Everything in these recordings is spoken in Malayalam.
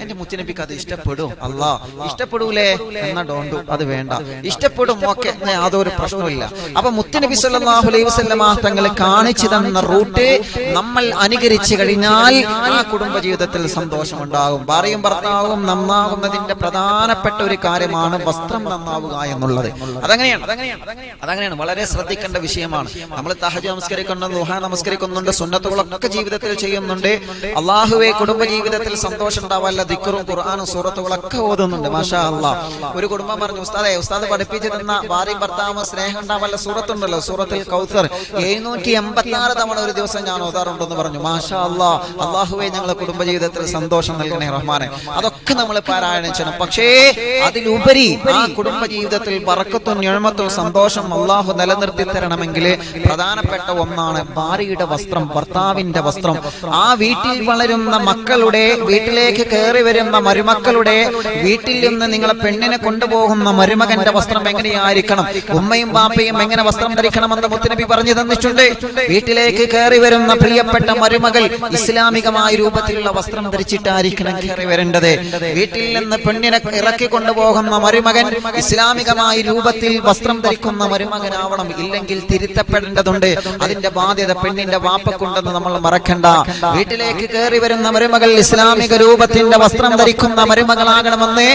എന്റെ മുത്തനബിക്ക് അത് ഇഷ്ടപ്പെടും? അല്ല ഇഷ്ടപ്പെടൂലേ? എന്നാ ഡോണ്ടു? അത് വേണ്ട. ഇഷ്ടപ്പെടും ഓക്കെ യാതൊരു പ്രശ്നമില്ല അപ്പൊ മുത്തനബി സല്ലല്ലാഹു അലൈഹി വസല്ലമ തങ്ങൾ കാണിച്ചു തന്ന റൂട്ട് നമ്മൾ അനുകരിച്ചു കഴിഞ്ഞാൽ ആ കുടുംബ ജീവിതത്തിൽ സന്തോഷമുണ്ടാകും. ഭാര്യയും ഭർത്താവും നന്നാകുന്നതിന്റെ പ്രധാനപ്പെട്ട ഒരു കാര്യമാണ് വസ്ത്രം നന്നാവുക എന്നുള്ളത്. അതങ്ങനെയാണ്. അതങ്ങനെയാണ്. വളരെ ശ്രദ്ധിക്കേണ്ട വിഷയമാണ്. നമ്മൾ തഹജ് നമസ്കരിക്കുന്നുണ്ട് ദുഹ നമസ്കരിക്കുന്നുണ്ട് സുന്നത്തുകളൊക്കെ ജീവിതത്തിൽ ചെയ്യുന്നുണ്ട്. അള്ളാഹുവെ കുടുംബ ജീവിതത്തിൽ സന്തോഷം ഉണ്ടാവല്ല ദിക്കറും ഖുർആാനും സൂറത്തുകളൊക്കെ ഓതുന്നുണ്ട്. മാഷാ അല്ല ഒരു കുടുംബം പറഞ്ഞു ഉസ്താദെ ഉസ്താദ് പഠിപ്പിച്ചിരുന്ന ഭാര്യയും ഭർത്താവ് സ്നേഹം ഉണ്ടാവാനുള്ള സൂറത്തുണ്ടല്ലോ സൂറത്തിൽ കൗസർ. എഴുന്നൂറ്റി എൺപത്തി ആറ് തവണ ഒരു ദിവസം ഞാൻ ഓതാറുണ്ടെന്ന് പറഞ്ഞു. മാഷാ അല്ല അള്ളാഹുവെ ഞങ്ങളെ കുടുംബ ജീവിതത്തിൽ സന്തോഷം നൽകണേ റഹ്മാനെ. അതൊക്കെ നമ്മൾ പാരായണം ചെയ്യണം പക്ഷേ അതിലുപരി ആ കുടുംബ ജീവിതത്തിൽ വറക്കത്തും ഞഴമത്തും സന്തോഷം അള്ളാഹു നിലനിർത്തി തരണമെങ്കിൽ പ്രധാനപ്പെട്ട ഒന്നാണ് ഭാര്യയുടെ വസ്ത്രം ഭർത്താവിന്റെ വസ്ത്രം. ആ വീട്ടിൽ വളരുന്ന മക്കളുടെ വീട്ടിലേക്ക് കയറി വരുന്ന മരുമക്കളുടെ വീട്ടിൽ നിന്ന് നിങ്ങളെ പെണ്ണിനെ കൊണ്ടുപോകുന്ന മരുമകന്റെ വസ്ത്രം എങ്ങനെയായിരിക്കണം? ഉമ്മയും ബാപ്പയും എങ്ങനെ വസ്ത്രം ധരിക്കണമെന്ന് മുത്തനബി പറഞ്ഞു തന്നിട്ടുണ്ട്. വീട്ടിലേക്ക് കയറി വരുന്ന പ്രിയപ്പെട്ട മരുമകൾ ഇസ്ലാമികമായ രൂപത്തിലുള്ള വസ്ത്രം ധരിച്ചിട്ടായിരിക്കണം കയറി വരേണ്ടത്. വീട്ടിൽ നിന്ന് പെണ്ണിനെ ഇറക്കി കൊണ്ടുപോകുന്ന മരുമകൻ ഇസ്ലാമികമായ രൂപത്തിൽ വസ്ത്രം ധരിക്കുന്ന മരുമകനാവണം ഇല്ലെങ്കിൽ തിരുത്തപ്പെടേണ്ടതുണ്ട്. അതിന്റെ ബാധ്യത പെണ്ണിന്റെ വാപ്പക്കുണ്ടെന്ന് നമ്മൾ മറക്കണ്ട. വീട്ടിലേക്ക് കയറി വരുന്ന മരുമകൾ ഇസ്ലാമിക രൂപത്തിന്റെ വസ്ത്രം ധരിക്കുന്ന മരുമകളാകണമെന്ന്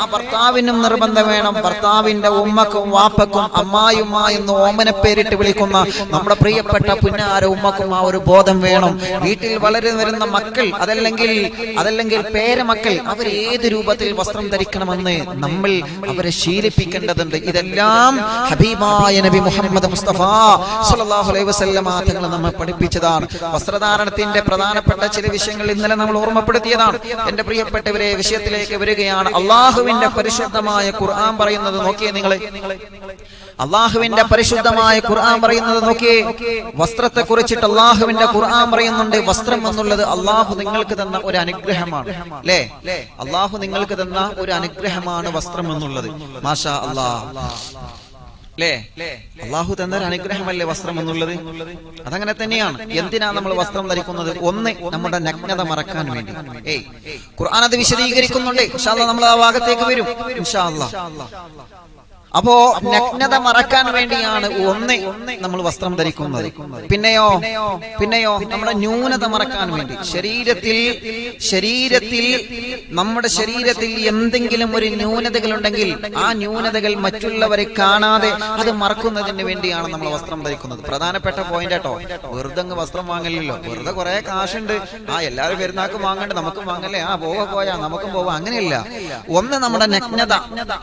ആ ഭർത്താവിനും നിർബന്ധം വേണം. ഭർത്താവിന്റെ ഉമ്മക്കും വാപ്പക്കും അമ്മായിമ്മ എന്ന് ഓമന പേരിട്ട് വിളിക്കുന്ന നമ്മുടെ പ്രിയപ്പെട്ട പുന്നാര ഉമ്മക്കും ആ ഒരു ബോധം വേണം. വീട്ടിൽ വളരെ വരുന്ന മക്കൾ അതല്ലെങ്കിൽ അതല്ലെങ്കിൽ പേരമക്കൾ അവർ ഏത് രൂപത്തിൽ വസ്ത്രം ധരിക്കണമെന്ന് നമ്മൾ അവരെ ശീലിപ്പിക്കേണ്ടതുണ്ട്. ഇതെല്ലാം ഹബീബായ നബി മുഹമ്മദ് മുസ്തഫ സല്ലല്ലാഹു അലൈഹി വസല്ലമ തങ്ങൾ നമ്മെ പഠിപ്പിച്ചതാണ്. വസ്ത്രധാരണത്തിന്റെ പ്രധാനപ്പെട്ട ചില വിഷയങ്ങൾ ഇന്നലെ നമ്മൾ ഓർമ്മപ്പെടുത്തിയതാണ്. എന്റെ പ്രിയപ്പെട്ടവരെ വിഷയത്തിലേക്ക് വരികയാണ്. അള്ളാഹുവിന്റെ പരിശുദ്ധമായ ഖുർആൻ പറയുന്നത് നോക്കിയേ നിങ്ങളെ. അള്ളാഹുവിന്റെ പരിശുദ്ധമായ ഖുർആൻ പറയുന്നത് നോക്കിയേ. വസ്ത്രത്തെ കുറിച്ചിട്ട് അള്ളാഹുവിന്റെ ഖുർആൻ പറയുന്നുണ്ട്. വസ്ത്രം എന്നുള്ളത് അള്ളാഹു നിങ്ങൾക്ക് തന്ന ഒരു അനുഗ്രഹമാണ്. അല്ലേ? അള്ളാഹു നിങ്ങൾക്ക് തന്ന ഒരു അനുഗ്രഹമാണ് വസ്ത്രം എന്നുള്ളത്. മാഷാ അള്ളാഹ് അല്ലേ അള്ളാഹു തന്ന അനുഗ്രഹമല്ലേ വസ്ത്രം എന്നുള്ളത്? അതങ്ങനെ തന്നെയാണ്. എന്തിനാ നമ്മൾ വസ്ത്രം ധരിക്കുന്നത്? ഒന്ന് നമ്മുടെ നഗ്നത മറക്കാൻ വേണ്ടി. ഏയ്. ഖുർആൻ അത് വിശദീകരിക്കുന്നുണ്ട്. നമ്മൾ ആ ഭാഗത്തേക്ക് വരും. അപ്പോ നഗ്നത മറക്കാൻ വേണ്ടിയാണ് ഒന്ന് നമ്മൾ വസ്ത്രം ധരിക്കുന്നത്. പിന്നെയോ പിന്നെയോ നമ്മുടെ ന്യൂനത മറക്കാൻ വേണ്ടി. ശരീരത്തിൽ ശരീരത്തിൽ നമ്മുടെ ശരീരത്തിൽ എന്തെങ്കിലും ഒരു ന്യൂനതകൾ ഉണ്ടെങ്കിൽ ആ ന്യൂനതകൾ മറ്റുള്ളവരെ കാണാതെ അത് മറക്കുന്നതിന് വേണ്ടിയാണ് നമ്മൾ വസ്ത്രം ധരിക്കുന്നത്. പ്രധാനപ്പെട്ട പോയിന്റ് കേട്ടോ വെറുതെ അങ്ങ് വസ്ത്രം വാങ്ങലില്ലല്ലോ. വെറുതെ കുറെ കാശുണ്ട്. ആ എല്ലാവരും പെരുന്നാക്കും വാങ്ങണ്ട? നമുക്കും വാങ്ങല്ലേ? ആ പോവാ പോയാ നമുക്കും പോവാ. അങ്ങനെയല്ല. ഒന്ന് നമ്മുടെ നഗ്നത.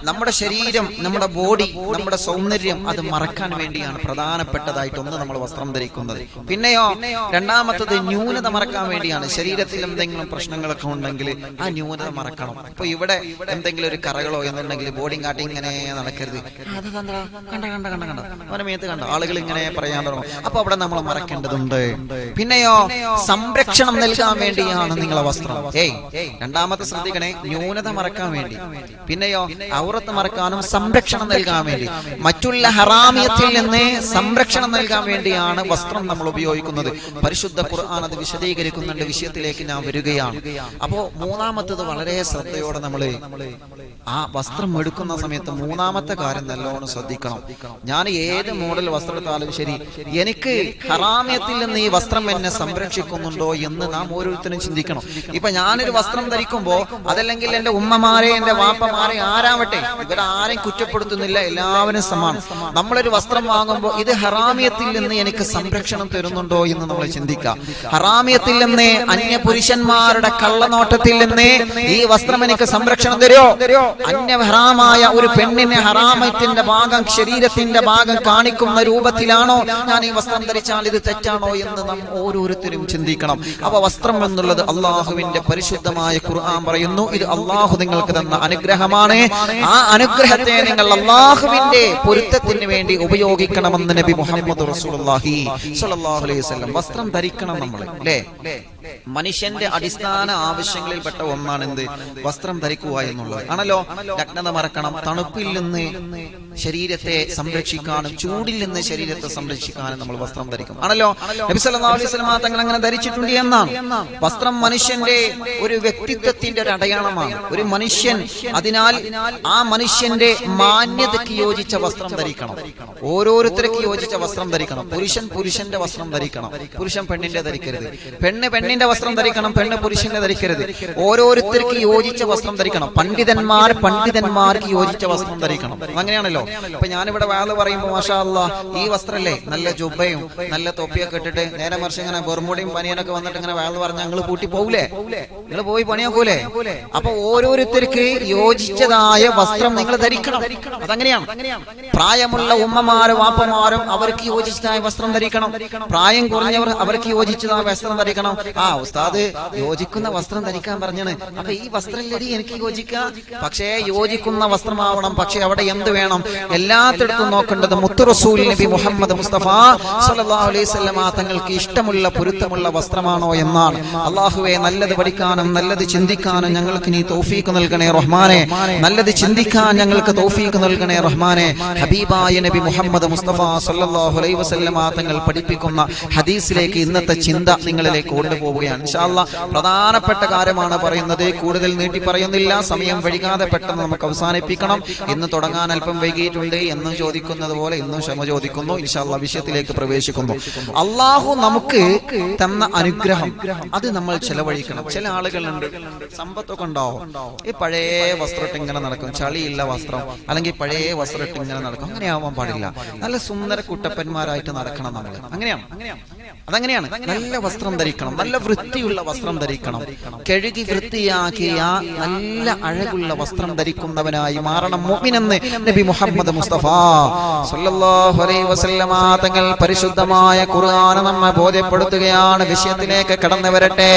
നമ്മുടെ ശരീരം നമ്മുടെ ബോഡി നമ്മുടെ സൗന്ദര്യം അത് മറക്കാൻ വേണ്ടിയാണ് പ്രധാനപ്പെട്ടതായിട്ട് ഒന്ന് നമ്മൾ വസ്ത്രം ധരിക്കുന്നത്. പിന്നെയോ രണ്ടാമത്തത് ന്യൂനത മറക്കാൻ വേണ്ടിയാണ്. ശരീരത്തിൽ എന്തെങ്കിലും പ്രശ്നങ്ങളൊക്കെ ഉണ്ടെങ്കിൽ ആ ന്യൂനത മറക്കണം. അപ്പൊ ഇവിടെ എന്തെങ്കിലും ഒരു കറകളോ എന്നുണ്ടെങ്കിൽ ബോഡി കാട്ടി ഇങ്ങനെ നടക്കരുത്. അത് കണ്ട? ആളുകൾ ഇങ്ങനെ പറയാൻ തുടങ്ങും. അപ്പൊ അവിടെ നമ്മൾ മറക്കേണ്ടതുണ്ട്. പിന്നെയോ സംരക്ഷണം നൽകാൻ വേണ്ടിയാണ് നിങ്ങളെ വസ്ത്രം. ഏയ് രണ്ടാമത്തെ ശ്രദ്ധിക്കണേ ന്യൂനത മറക്കാൻ വേണ്ടി. പിന്നെയോ ഔറത്ത് മറക്കാനും സംരക്ഷണം നൽകാൻ വേണ്ടി. മറ്റുള്ള ഹറാമിയത്തിൽ നിന്ന് സംരക്ഷണം നൽകാൻ വേണ്ടിയാണ് വസ്ത്രം നമ്മൾ ഉപയോഗിക്കുന്നത്. പരിശുദ്ധ ഖുർആൻ അത് വിശദീകരിക്കുന്നുണ്ട്. വിഷയത്തിലേക്ക് ഞാൻ വരികയാണ്. അപ്പോ മൂന്നാമത്തത് വളരെ ശ്രദ്ധയോടെ നമ്മൾ ആ വസ്ത്രം എടുക്കുന്ന സമയത്ത് മൂന്നാമത്തെ കാര്യം നല്ലോണം ശ്രദ്ധിക്കണം. ഞാൻ ഏത് മോഡൽ വസ്ത്രം എടുത്താലും ശരി എനിക്ക് ഹറാമിയത്തിൽ നിന്ന് ഈ വസ്ത്രം എന്നെ സംരക്ഷിക്കുന്നുണ്ടോ എന്ന് നാം ഓരോരുത്തരും ചിന്തിക്കണം. ഇപ്പൊ ഞാനൊരു വസ്ത്രം ധരിക്കുമ്പോ അതല്ലെങ്കിൽ എന്റെ ഉമ്മമാരെ എന്റെ വാപ്പമാരെ ആരാവട്ടെ ഇവരാരെയും കുറ്റപ്പെടുത്തുന്നില്ല എല്ലാവരും സമാനം. നമ്മളൊരു വസ്ത്രം വാങ്ങുമ്പോൾ ഇത് ഹറാമിയത്തിൽ നിന്ന് എനിക്ക് സംരക്ഷണം തരുന്നുണ്ടോ എന്ന് നമ്മൾ ചിന്തിക്കാം. ഹറാമിയത്തിൽ നിന്ന് അന്യ പുരുഷന്മാരുടെ കള്ളനോട്ടത്തിൽ നിന്ന് ഈ വസ്ത്രം എനിക്ക് സംരക്ഷണം തരുമോ? അന്യ ഹറാമായ ഒരു പെണ്ണിനെ ഹറാമത്തിന്റെ ഭാഗം ശരീരത്തിന്റെ ഭാഗം കാണിക്കുന്ന രൂപത്തിലാണോ ഞാൻ ഈ വസ്ത്രം ധരിച്ചാൽ ഇത് തെറ്റാണോ എന്ന് നാം ഓരോരുത്തരും ചിന്തിക്കണം. അപ്പൊ വസ്ത്രം എന്നുള്ളത് അള്ളാഹുവിന്റെ പരിശുദ്ധമായ ഖുർആൻ പറയുന്നു. ഇത് അള്ളാഹു നിങ്ങൾക്ക് തന്ന അനുഗ്രഹമാണ്. ആ അനുഗ്രഹത്തെ നിങ്ങൾ അള്ളാഹുവിന്റെ പൊരുത്തത്തിന് വേണ്ടി ഉപയോഗിക്കണമെന്ന് നബി മുഹമ്മദ് വസ്ത്രം ധരിക്കണം നമ്മൾ അല്ലേ? മനുഷ്യന്റെ അടിസ്ഥാന ആവശ്യങ്ങളിൽപ്പെട്ട ഒന്നാണ് എന്ത് വസ്ത്രം ധരിക്കുക എന്നുള്ളത്. ആണല്ലോ? നഗ്നത മറക്കണം. തണുപ്പിൽ നിന്ന് ശരീരത്തെ സംരക്ഷിക്കാനും ചൂടിൽ നിന്ന് ശരീരത്തെ സംരക്ഷിക്കാനും നമ്മൾ വസ്ത്രം ധരിക്കും. ആണല്ലോ? തങ്ങൾ അങ്ങനെ ധരിച്ചിട്ടുണ്ട് എന്നാണ്. വസ്ത്രം മനുഷ്യന്റെ ഒരു വ്യക്തിത്വത്തിന്റെ ഒരു അടയാളമാണ്. ഒരു മനുഷ്യൻ. അതിനാൽ ആ മനുഷ്യന്റെ മാന്യതയ്ക്ക് യോജിച്ച വസ്ത്രം ധരിക്കണം. ഓരോരുത്തർക്ക് യോജിച്ച വസ്ത്രം ധരിക്കണം. പുരുഷൻ പുരുഷന്റെ വസ്ത്രം ധരിക്കണം. പുരുഷൻ പെണ്ണിന്റെ ധരിക്കരുത്. പെണ്ണ് പെണ്ണ് പെണ്ണിന്റെ വസ്ത്രം ധരിക്കണം പെണ്ണ് പുരുഷന്റെ ധരിക്കരുത്. ഓരോരുത്തർക്ക് യോജിച്ച വസ്ത്രം ധരിക്കണം. പണ്ഡിതന്മാർ പണ്ഡിതന്മാർക്ക് യോജിച്ച വസ്ത്രം ധരിക്കണം. അങ്ങനെയാണല്ലോ. ഇപ്പൊ ഞാനിവിടെ വേല പറയുമ്പോ മാഷാ അല്ലാ ഈ വസ്ത്രല്ലേ? നല്ല ജുബയും നല്ല തൊപ്പിയൊക്കെ ഇട്ടിട്ട് നേരെ മറിച്ച് ഇങ്ങനെ ബെർമുടിയും പനിയനൊക്കെ വന്നിട്ട് ഇങ്ങനെ വേല പറഞ്ഞ ഞങ്ങൾ പൂട്ടി പോകൂലേ നിങ്ങൾ പോയി പണിയാക്കൂലേ അപ്പൊ ഓരോരുത്തർക്ക് യോജിച്ചതായ വസ്ത്രം നിങ്ങൾ ധരിക്കണം. അതങ്ങനെയാണ്. പ്രായമുള്ള ഉമ്മമാരും വാപ്പമാരും അവർക്ക് യോജിച്ചതായ വസ്ത്രം ധരിക്കണം. പ്രായം കുറഞ്ഞവർ അവർക്ക് യോജിച്ചതായ വസ്ത്രം ധരിക്കണം ആ ഉസ്താദ് യോജിക്കുന്ന വസ്ത്രം ധരിക്കാൻ പറഞ്ഞാണ്. അപ്പൊ ഈ വസ്ത്രം ലടി എനിക്ക് യോജിക്കാം. പക്ഷേ യോജിക്കുന്ന വസ്ത്രമാവണം. പക്ഷെ അവിടെ എന്ത് വേണം? എല്ലാത്തിടത്തും നോക്കേണ്ടത് മുത്തു റസൂൽ നബി മുഹമ്മദ് മുസ്തഫ സല്ലല്ലാഹു അലൈഹി തങ്ങൾക്ക് ഇഷ്ടമുള്ള പൊരുത്തമുള്ള വസ്ത്രമാണോ എന്നാണ്. അള്ളാഹുവെ നല്ലത് പഠിക്കാനും നല്ലത് ചിന്തിക്കാനും ഞങ്ങൾക്ക് നീ തൗഫീക്ക് നൽകണേ റഹ്മാനെ. നല്ലത് ചിന്തിക്കാൻ ഞങ്ങൾക്ക് തൗഫീക്ക് നൽകണേ റഹ്മാനെ. ഹബീബായ നബി മുഹമ്മദ് മുസ്തഫ സല്ലല്ലാഹു അലൈഹി തങ്ങൾ പഠിപ്പിക്കുന്ന ഹദീസിലേക്ക് ഇന്നത്തെ ചിന്ത നിങ്ങളിലേക്ക് കൊണ്ടുപോവുകയാണ് അല്ലാ പ്രധാനപ്പെട്ട കാര്യമാണ് പറയുന്നത്. കൂടുതൽ നീട്ടി പറയുന്നില്ല. സമയം വൈകാതെ പെട്ടെന്ന് നമുക്ക് അവസാനിപ്പിക്കണം. ഇന്ന് തുടങ്ങാൻ അല്പം വൈകിയിട്ടുണ്ട് എന്ന് ചോദിക്കുന്നത് പോലെ ഇന്നും ക്ഷമ ചോദിക്കുന്നു. ഇൻഷാല്ല വിഷയത്തിലേക്ക് പ്രവേശിക്കുന്നു. അള്ളാഹു നമുക്ക് തന്ന അനുഗ്രഹം അത് നമ്മൾ ചെലവഴിക്കണം. ചില ആളുകളുണ്ട് സമ്പത്തൊക്കെ ഉണ്ടാവും. ഈ പഴയ വസ്ത്രം ഇങ്ങനെ നടക്കും. ചളിയില്ല വസ്ത്രം അല്ലെങ്കിൽ പഴയ വസ്ത്രം ഇങ്ങനെ നടക്കും. അങ്ങനെ ആവാൻ പാടില്ല. നല്ല സുന്ദര കുട്ടപ്പന്മാരായിട്ട് നടക്കണം നമ്മൾ അങ്ങനെയാണ്. അതങ്ങനെയാണ്. നല്ല വസ്ത്രം ധരിക്കണം. നല്ല വൃത്തിയുള്ള വസ്ത്രം ധരിക്കണം. കഴുകി വൃത്തിയാക്കിയ നല്ല അഴകുള്ള വസ്ത്രം ധരിക്കുന്നവനായി മാറണം മുഅ്മിനെന്ന് നബി മുഹമ്മദ് മുസ്തഫ. സല്ലല്ലാഹു അലൈഹി വസല്ലമ തങ്ങൾ പരിശുദ്ധമായ ഖുർആൻ നമ്മെ ബോധ്യപ്പെടുത്തുകയാണ്. വിഷയത്തിലേക്ക് കടന്നു വരട്ടെ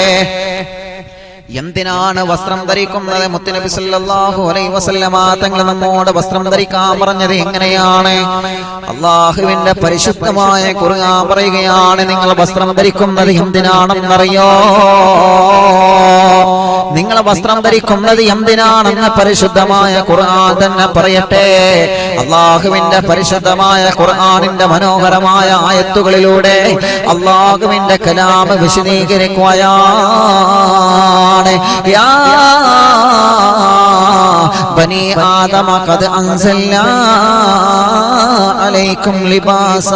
എന്തിനാണ് വസ്ത്രം ധരിക്കുന്നത്? മുത്തനബി സല്ലല്ലാഹു അലൈഹി വസല്ലമ തങ്ങൾ നമ്മോട് വസ്ത്രം ധരിക്കാൻ പറഞ്ഞത് എങ്ങനെയാണ്? അള്ളാഹുവിന്റെ പരിശുദ്ധമായ കുറുകാൻ പറയുകയാണ് നിങ്ങൾ വസ്ത്രം ധരിക്കുന്നത് എന്തിനാണെന്നറിയോ? നിങ്ങൾ വസ്ത്രം ധരിക്കുന്നത് എന്തിനാണെന്ന് പരിശുദ്ധമായ ഖുർആൻ തന്നെ പറയട്ടെ. അള്ളാഹുവിന്റെ പരിശുദ്ധമായ ഖുർആനിന്റെ മനോഹരമായ ആയത്തുകളിലൂടെ അള്ളാഹുവിന്റെ കലാമ വിശദീകരിക്കുകയാണ് യാ ബനി ആദമ ഖദ് അൻസൽനാ അലൈക്കും ലിബാസ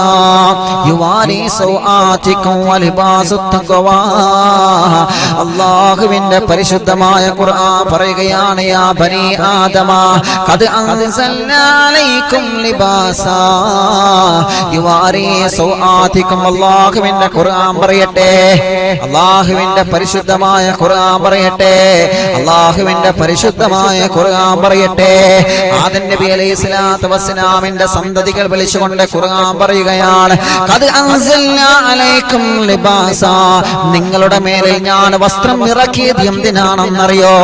യുവാരി സൗആതിക്കും വലിബാസു തഖ്വാ അല്ലാഹുവിന്റെ പരിശുദ്ധമായ ഖുർആൻ പറയുകയാണ് യാ ബനി ആദമ ഖദ് അൻസൽനാ അലൈക്കും ലിബാസ യുവാരി സൗആതികും അല്ലാഹുവിന്റെ ഖുർആൻ പറയട്ടെ അള്ളാഹുവിന്റെ പരിശുദ്ധമായ ഖുർആൻ പറയട്ടെ അള്ളാഹുവിന്റെ പരിശുദ്ധമായ ഖുർആൻ പറയട്ടെ. ആദൻ നബി അലൈഹി സ്വലാത്തു വസ്സലാമിന്റെ സന്തതികൾ വിളിച്ചുകൊണ്ട് ഖുർആൻ പറയുകയാണ് ഖദ് അൻസൽനാ അലൈക്കും ലിബാസ. നിങ്ങളുടെ മേലിൽ ഞാൻ വസ്ത്രം ഇറക്കിയത് എന്തിനാണെന്നറിയോ?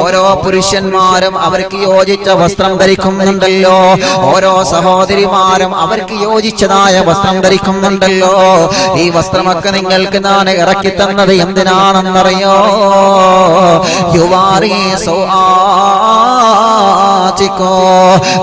ഓരോ പുരുഷന്മാരും അവർക്ക് യോജിച്ച വസ്ത്രം ധരിക്കുന്നുണ്ടല്ലോ. ഓരോ സഹോദരിമാരും അവർക്ക് യോജിച്ചതായ വസ്ത്രം ധരിക്കുന്നുണ്ടല്ലോ. ഈ വസ്ത്രമൊക്കെ നിങ്ങൾക്ക് ഞാൻ ഇറക്കി തന്നത് എന്തിനാണെന്നറിയോ? യുവാറി സൗആതിക്കോ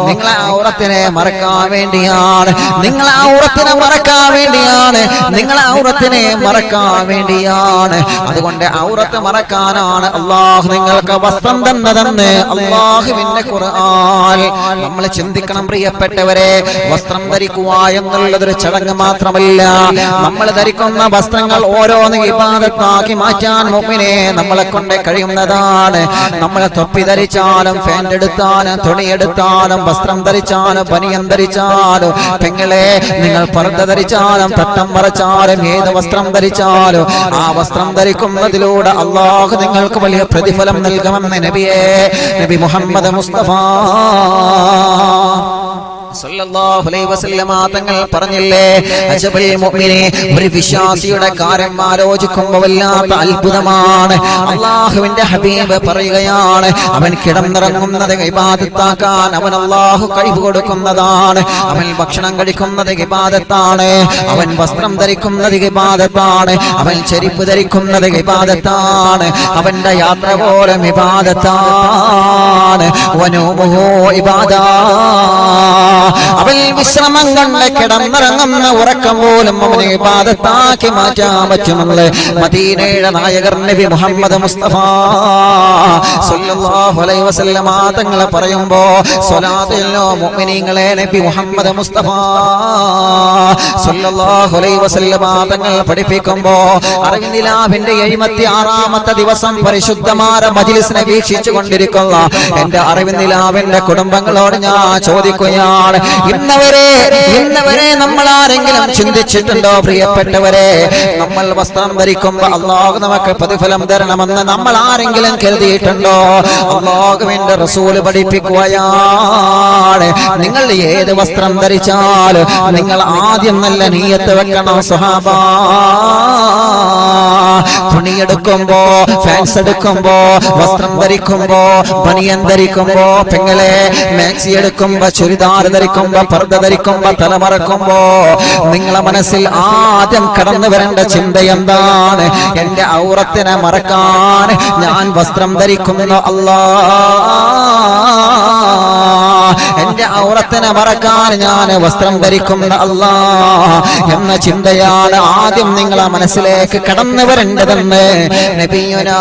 നിങ്ങളെ ഔറത്തിനെ മറക്കാൻ വേണ്ടിയാണ്. നിങ്ങളെ ഔറത്തിനെ മറക്കാൻ വേണ്ടിയാണ്. നിങ്ങളെ ഔറത്തിനെ മറക്കാൻ വേണ്ടിയാണ്. അതുകൊണ്ട് ഔറത്ത് മറക്കാനാണ് അള്ളാഹു നിങ്ങൾക്ക് വസ്ത്രം തന്നതെന്ന് അള്ളാഹുവിന്റെ ഖുർആൻ. നമ്മൾ ചിന്തിക്കണം പ്രിയപ്പെട്ടവരെ വസ്ത്രം ധരിക്കുക എന്നുള്ളതൊരു ചടങ്ങ് മാത്രമല്ല. നമ്മൾ ധരിക്കുന്ന വസ്ത്രങ്ങൾ ഓരോന്ന് വിവാദത്താക്കി മാറ്റാൻ മുമ്പിനെ നമ്മളെ കൊണ്ട് കഴിയുന്നതാണ്. നമ്മൾ തൊപ്പി ധരിച്ചാലും ഫാൻ എടുത്താലും തുണിയെടുത്താലും വസ്ത്രം ധരിച്ചാലും പനിയം ധരിച്ചാലും പെങ്ങളെ നിങ്ങൾ പർദ്ദ ധരിച്ചാലും തട്ടം മറച്ചാലും ഏത് വസ്ത്രം ധരിച്ചാലും ആ വസ്ത്രം ധരിക്കുന്നതിലൂടെ അള്ളാഹു നിങ്ങൾക്ക് വലിയ പ്രതിഫലം നൽകുമെന്ന് നബിയെ നബി മുഹമ്മദ് മുസ്തഫ. തങ്ങൾ പറഞ്ഞില്ലേ ഒരു വിശ്വാസിയുടെ കാര്യം ആലോചിക്കുമ്പോൾ വല്ലാത്ത അത്ഭുതമാണ്. അള്ളാഹുവിന്റെ ഹബീബ് പറയുകയാണ് അവൻ കിടന്നിറങ്ങുന്നത് ഇബാദത്താക്കാൻ അവൻ അള്ളാഹു കഴിവ് കൊടുക്കുന്നതാണ് അവൻ ഭക്ഷണം കഴിക്കുന്നത് ഇബാദത്താണ് അവൻ വസ്ത്രം ധരിക്കുന്നത് ഇബാദത്താണ് അവൻ ചെരിപ്പ് ധരിക്കുന്നത് ഇബാദത്താണ് അവന്റെ യാത്ര പോലും ഇബാദത്താണ്. വനോമോ ഇബാദാ. അവൻ വിശ്രമം കണ്ട് കിടന്നിറങ്ങുന്ന ഉറക്കം പോലും അവനെ പാദത്താക്കി മാറ്റാൻ പറ്റുമെന്ന് മദീനയുടെ നായകർ നബി മുഹമ്മദ് മുസ്തഫ സല്ലല്ലാഹു അലൈഹി വസല്ലമ തങ്ങൾ പറയുമ്പോ സ്വലാത്തിലോ മുഅ്മിനീങ്ങളെ നബി മുഹമ്മദ് മുസ്തഫ സല്ലല്ലാഹു അലൈഹി വസല്ലമ തങ്ങൾ പഠിപ്പിക്കുമ്പോ അറിവിന്ദിലാവിന്റെ എഴുപത്തി ആറാമത്തെ ദിവസം പരിശുദ്ധമായ മജ്ലിസിനെ വീക്ഷിച്ചു കൊണ്ടിരിക്കുന്ന എന്റെ അറിവിന്ദിലാവിന്റെ കുടുംബങ്ങളോട് ഞാൻ ചോദിക്കുകയാണ് ഇന്നവരെ ഇന്നവരെ നമ്മൾ ആരെങ്കിലും ചിന്തിച്ചിട്ടുണ്ടോ പ്രിയപ്പെട്ടവരെ? നമ്മൾ വസ്ത്രം ധരിക്കുമ്പോ അള്ളാഹു നമുക്ക് പ്രതിഫലം തരണമെന്ന് നമ്മൾ ആരെങ്കിലും കരുതിയിട്ടുണ്ടോ? അള്ളാഹുവിന്റെ റസൂൽ പഠിപ്പിക്കുകയാണ്. നിങ്ങൾ ഏത് വസ്ത്രം ധരിച്ചാൽ നിങ്ങൾ ആദ്യം നല്ല നീയത്ത് വെക്കണം സുഹാബ. തുണിയെടുക്കുമ്പോ ഫാൻസ് എടുക്കുമ്പോ വസ്ത്രം ധരിക്കുമ്പോ ബനിയൻ ധരിക്കുമ്പോ പെങ്ങളെ മാക്സി എടുക്കുമ്പോ ചുരിദാർ ധരിക്കുമ്പോ പർദ്ദ ധരിക്കുമ്പോ തലമറക്കുമ്പോ നിങ്ങളെ മനസ്സിൽ ആദ്യം കടന്നു വരേണ്ട ചിന്ത എന്താണ്? എന്റെ ഔറത്തിനെ മറക്കാൻ ഞാൻ വസ്ത്രം ധരിക്കുന്നു അല്ലാ. എന്റെ ഔറത്തിനെ മറക്കാൻ ഞാൻ വസ്ത്രം ധരിക്കുന്ന അല്ലാ എന്ന ചിന്തയാണ് ആദ്യം നിങ്ങളെ മനസ്സിലേക്ക് കടന്നു വരേണ്ടതെന്ന് നബിയുനാ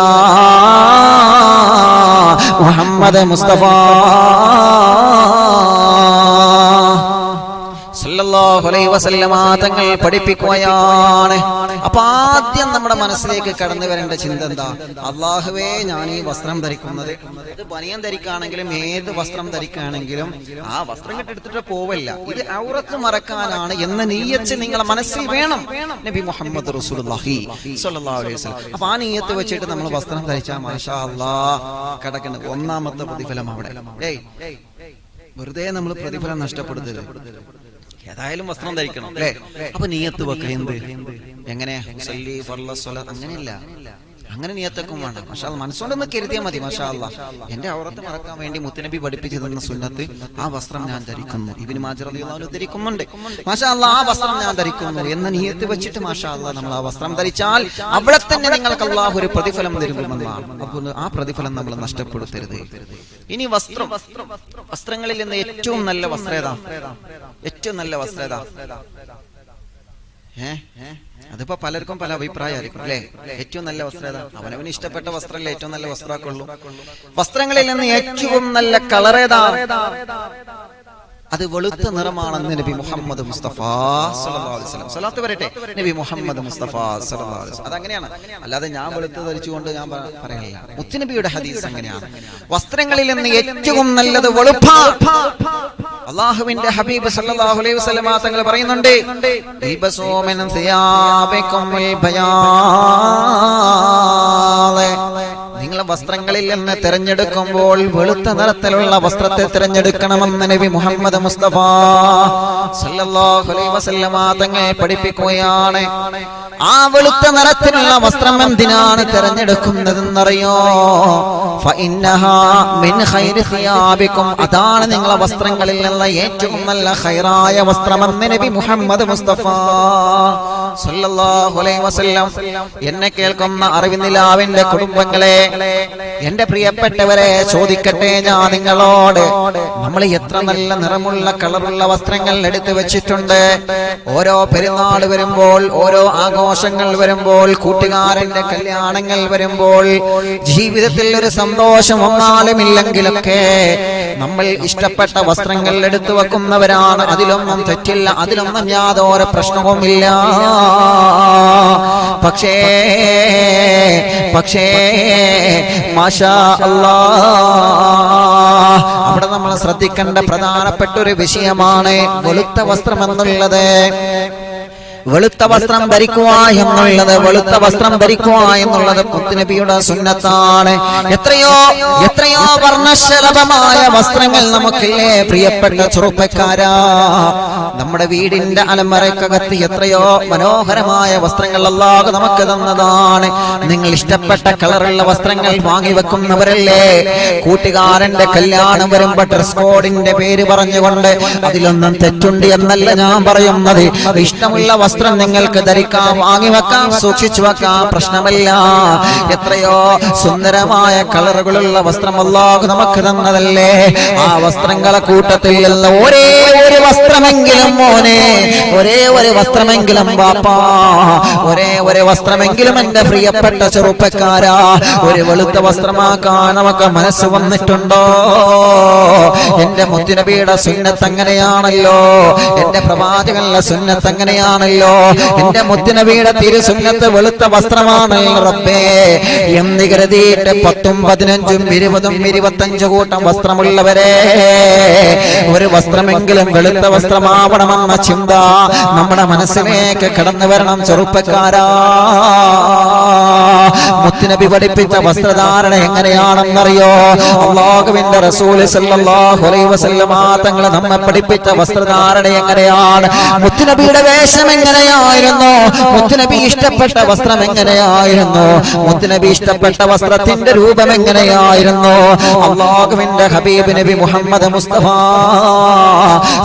മുഹമ്മദ് മുസ്തഫ തങ്ങൾ പഠിപ്പിക്കുകയാണ്. അപ്പൊ ആദ്യം നമ്മുടെ മനസ്സിലേക്ക് കടന്നു വരേണ്ട ചിന്ത എന്താ? അള്ളാഹുവേ ഞാൻ ഈ വസ്ത്രം ധരിക്കുന്നത്. ഇത് ബനിയൻ ധരിക്കുകയാണെങ്കിലും ഏത് വസ്ത്രം ധരിക്കുകയാണെങ്കിലും ആ വസ്ത്രം കെട്ടെടുത്തിട്ട് പോവല്ല. ഇത് ഔറത്ത് മറക്കാനാണ് എന്ന നീയച്ച് നിങ്ങളെ മനസ്സിൽ വേണം. നബി മുഹമ്മദ് അപ്പൊ ആ നീയത്ത് വെച്ചിട്ട് നമ്മൾ വസ്ത്രം ധരിച്ചാൽ മാഷാ അല്ലാഹ് കിടക്കുന്നത് ഒന്നാമത്തെ പ്രതിഫലം അവിടെ. ഏയ് വെറുതെ നമ്മൾ പ്രതിഫലം നഷ്ടപ്പെടുത്തരുത്. ഏതായാലും വസ്ത്രം ധരിക്കണം. അല്ലേ? അപ്പൊ നീയത്ത് വെക്കുക എന്ത്? എങ്ങനെ അങ്ങനെയല്ല ഫർള സ്വല അങ്ങനെയില്ല. അങ്ങനെ നിയത്തക്കും വേണം. പക്ഷെ അത് മനസ്സുകൊണ്ടൊന്ന് കരുതിയാൽ മതി മാഷാ അല്ല. എന്റെ ഔറത്ത് മറക്കാൻ വേണ്ടി മുത്തനബി പഠിപ്പിച്ചു തന്ന സുന്നത്ത് ആ വസ്ത്രം ഞാൻ ധരിക്കുന്നു. ഇബിന് മാജർ ധരിക്കുന്നുണ്ട്. മാഷാ അല്ല ആ വസ്ത്രം ഞാൻ ധരിക്കുന്നു. എന്ന നിയത്ത് വെച്ചിട്ട് മാഷാ അല്ലാ നമ്മൾ ആ വസ്ത്രം ധരിച്ചാൽ അവിടെ തന്നെ നിങ്ങൾക്ക് അള്ളാഹു ഒരു പ്രതിഫലം തരുമെന്നാണ് അപ്പോൾ ആ പ്രതിഫലം നമ്മൾ നഷ്ടപ്പെടുത്തരുത്. ഇനി വസ്ത്രം. വസ്ത്രങ്ങളിൽ നിന്ന് ഏറ്റവും നല്ല വസ്ത്രേതാ? ഏറ്റവും നല്ല വസ്ത്രേതാ? ഏഹ് അതിപ്പോ പലർക്കും പല അഭിപ്രായമായിരിക്കും അല്ലെ? ഏറ്റവും നല്ല വസ്ത്രം അവനവന് ഇഷ്ടപ്പെട്ട വസ്ത്രമല്ലേ ഏറ്റവും നല്ല വസ്ത്രമാക്കുള്ളൂ. വസ്ത്രങ്ങളിൽ നിന്ന് ഏറ്റവും നല്ല കളർ ഏതാ അത് വെളുത്ത നിറമാണെന്ന് നബി മുഹമ്മദ് മുസ്തഫ വസല്ലം. സ്വലാത്ത് വരട്ടെ നബി മുഹമ്മദ് മുസ്തഫ വസല്ലം. അതങ്ങനെയാണ്. അല്ലാതെ ഞാൻ വെളുത്ത് ധരിച്ചുകൊണ്ട് ഞാൻ പറയുന്നില്ല മുത്തുനബിയുടെ ഹദീസ് അങ്ങനെയാണ്. വസ്ത്രങ്ങളിൽ നിന്ന് ഏറ്റവും നല്ലത് വെളുപ്പ. അള്ളാഹുവിന്റെ ഹബീബ് സല്ലല്ലാഹു അലൈഹി വസല്ലമ തങ്ങൾ പറയുന്നുണ്ട്. ഇൽബസൂ മിൻ സിയാബികുമുൽ ബയാദ് വസ്ത്രങ്ങളിൽ നിന്ന് തിരഞ്ഞെടുക്കുമ്പോൾ വെളുത്ത നിറത്തിലുള്ള വസ്ത്രത്തെ തിരഞ്ഞെടുക്കണമെന്ന് നബി മുഹമ്മദ് മുസ്തഫ പഠിപ്പിക്കുകയാണ്. ആ വെളുത്ത നിറത്തിലുള്ള വസ്ത്രം എന്തിനാണ് തിരഞ്ഞെടുക്കുന്നതെന്നറിയോ? അതാണ് നിങ്ങളെ വസ്ത്രങ്ങളിൽ നിന്ന് ഏറ്റവും നല്ല ഹൈറായ വസ്ത്രമെന്ന് നബി മുഹമ്മദ് മുസ്തഫ എന്നെ കേൾക്കുന്ന അറിവിനിലാവിന്റെ കുടുംബങ്ങളെ എന്റെ പ്രിയപ്പെട്ടവരെ ചോദിക്കട്ടെ ഞാൻ നിങ്ങളോട്. നമ്മൾ എത്ര നല്ല നിറമുള്ള കളറുള്ള വസ്ത്രങ്ങൾ എടുത്തു വെച്ചിട്ടുണ്ട്. ഓരോ പെരുന്നാൾ വരുമ്പോൾ ഓരോ ആഘോഷങ്ങൾ വരുമ്പോൾ കൂട്ടുകാരന്റെ കല്യാണങ്ങൾ വരുമ്പോൾ ജീവിതത്തിൽ ഒരു സന്തോഷം ഒന്നാലും ഇല്ലെങ്കിലൊക്കെ നമ്മൾ ഇഷ്ടപ്പെട്ട വസ്ത്രങ്ങൾ എടുത്തു വെക്കുന്നവരാണ്. അതിലൊന്നും തെറ്റില്ല അതിലൊന്നും യാതൊരു പ്രശ്നവുമില്ല. പക്ഷേ പക്ഷേ മാഷാ അല്ലാ. അവിടെ നമ്മൾ ശ്രദ്ധിക്കേണ്ട പ്രധാനപ്പെട്ട ഒരു വിഷയമാണ് വെളുത്ത വസ്ത്രം എന്നുള്ളത് വെളുത്ത വസ്ത്രം ധരിക്കുക എന്നുള്ളത് വെളുത്ത വസ്ത്രം ധരിക്കുക എന്നുള്ളത് മുത്തുനബിയുടെ സുന്നത്താണ്. എത്രയോ എത്രയോ വർണശലഭമായ വസ്ത്രങ്ങൾ നമുക്കില്ലേ പ്രിയപ്പെട്ട ചെറുപ്പക്കാരാ. നമ്മുടെ വീടിന്റെ അലമറയ്ക്കകത്ത് എത്രയോ മനോഹരമായ വസ്ത്രങ്ങൾ അല്ലാതെ നമുക്ക് തന്നതാണ്. നിങ്ങൾ ഇഷ്ടപ്പെട്ട കളറുള്ള വസ്ത്രങ്ങൾ വാങ്ങി വെക്കുന്നവരല്ലേ? കൂട്ടുകാരന്റെ കല്യാണം വരുമ്പോ ഡ്രസ് കോഡിന്റെ പേര് പറഞ്ഞുകൊണ്ട് അതിലൊന്നും തെറ്റുണ്ട് എന്നല്ല ഞാൻ പറയുന്നത്. ഇഷ്ടമുള്ള നിങ്ങൾക്ക് ധരിക്കാം വാങ്ങി വെക്കാം സൂക്ഷിച്ചു വെക്കാം പ്രശ്നമല്ല. എത്രയോ സുന്ദരമായ കളറുകളുള്ള വസ്ത്രം അല്ലാഹു നമുക്ക് തന്നതല്ലേ? ആ വസ്ത്രങ്ങളെ കൂട്ടത്തിൽ നിന്ന് ഒരേ ഒരു വസ്ത്രമെങ്കിലും മോനെ ഒരേ ഒരു വസ്ത്രമെങ്കിലും ബാപ്പാ ഒരേ ഒരു വസ്ത്രമെങ്കിലും എന്റെ പ്രിയപ്പെട്ട ചെറുപ്പക്കാരാ ഒരു വെളുത്ത വസ്ത്രമാക്കാൻ നമുക്ക് മനസ്സ് വന്നിട്ടുണ്ടോ? എന്റെ മുത്തിനബിയുടെ സുന്നത്ത് അങ്ങനെയാണല്ലോ എന്റെ പ്രവാചകനുള്ള സുന്നത്ത് അങ്ങനെയാണല്ലോ എന്റെ മുത്തിനബിയുടെ തിരു സുന്നത്ത് വെളുത്ത വസ്ത്രമാണ് റബ്ബേ. എന്ന് കരുതിയിട്ട് പത്തും പതിനഞ്ചും ഇരുപതും ഇരുപത്തഞ്ചു കൂട്ടം വസ്ത്രമുള്ളവരെ ഒരു വസ്ത്രമെങ്കിലും വെളുത്ത വസ്ത്രമാവണമെന്ന ചിന്ത നമ്മുടെ മനസ്സിലേക്ക് കടന്നു വരണം ചെറുപ്പക്കാരാ. മുത്തിനബി പഠിപ്പിച്ച വസ്ത്രധാരണ എങ്ങനെയാണെന്നറിയോ? അള്ളാഹുവിന്റെ റസൂൽ സല്ലല്ലാഹു അലൈഹി വസല്ലമ തങ്ങളെ നമ്മെ പഠിപ്പിച്ച വസ്ത്രധാരണ എങ്ങനെയാണ്? മുത്തുനബിയുടെ വേഷം എങ്ങനെയായിരുന്നു? മുത്തുനബി ഇഷ്ടപ്പെട്ട വസ്ത്രം എങ്ങനെയായിരുന്നു? മുത്തുനബി ഇഷ്ടപ്പെട്ട വസ്ത്രത്തിന്റെ രൂപം എങ്ങനെയായിരുന്നു? അള്ളാഹുവിന്റെ ഹബീബ് നബി മുഹമ്മദ് മുസ്തഫ